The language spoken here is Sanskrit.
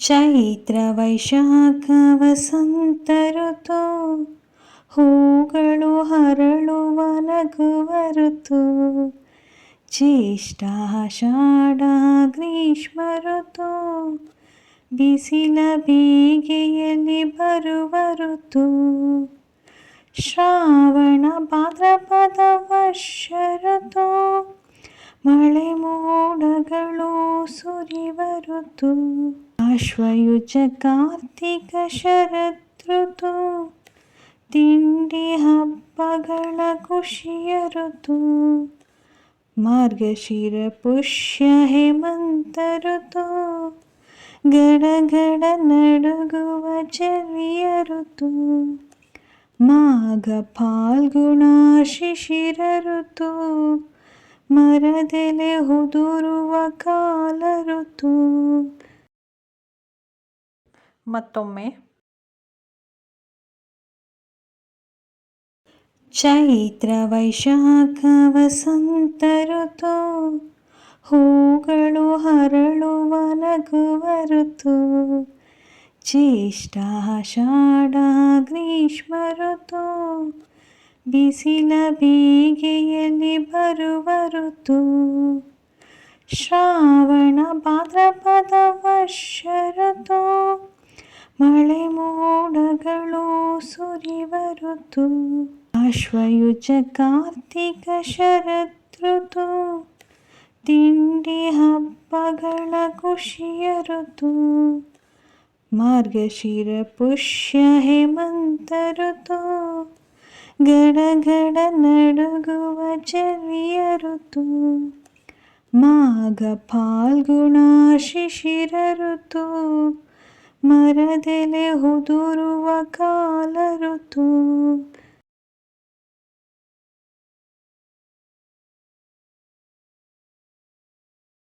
ಚೈತ್ರ ವೈಶಾಖ ವಸಂತ ಋತು ಹೂಗಳು ಹರಳುವ ನಗುವ ಋತು ಜ್ಯೇಷ್ಠ ಆಷಾಢ ಗ್ರೀಷ್ಮ ಋತು ಬಿಸಿಲ ಬೀಗೆಯಲ್ಲಿ ಬರುವ ಋತು ಶ್ರಾವಣ ಭಾದ್ರಪದ ವರ್ಷ ಋತು ಮಳೆ ಮೋಡಗಳು ಸುರಿವ ಋತು ಆಶ್ವಯುಜ ಕಾರ್ತಿಕ ಶರದೃತು ತಿಂಡಿ ಹಬ್ಬಗಳ ಖುಷಿಯ ಋತು ಮಾರ್ಗಶಿರ ಪುಷ್ಯ ಹೇಮಂತ ಋತು ಗಡಗಡ ನಡುಗುವ ಚರಿಯ ಋತು ಮಾಘ ಫಾಲ್ಗುಣ ಶಿಶಿರ ಋತು ಮರದೆಲೆ ಹುದುರುವ ಕಾಲ ಋತು ಮತ್ತೊಮ್ಮೆ. ಚೈತ್ರ ವೈಶಾಖ ವಸಂತ ಋತು, ಹೂಗಳು ಹರಳುವ ನಗುವ ಋತು, ಜ್ಯೇಷ್ಠ ಗ್ರೀಷ್ಮ ಋತು, ಬಿಸಿಲ ಬೀಗೆಯಲ್ಲಿ ಬರುವ ಋತು, ಶ್ರಾವಣ ಭಾದ್ರಪದ ವರ್ಷ ಮಳೆ ಮೋಡಗಳು ಸುರಿವ ಋತು ಆಶ್ವಯುಜ ಕಾರ್ತಿಕ ಶರದೃತು ತಿಂಡಿ ಹಬ್ಬಗಳ ಖುಷಿಯ ಋತು ಮಾರ್ಗಶಿರ ಪುಷ್ಯ ಹೇಮಂತ ಋತು ಗಡಗಡ ನಡುಗುವ ಚರಿಯ ಋತು ಮಾಘ ಫಾಲ್ಗುಣ ಶಿಶಿರ ಋತು ಮರದೆಲೆ ಹುದುರುವ ಕಾಲ ಋತು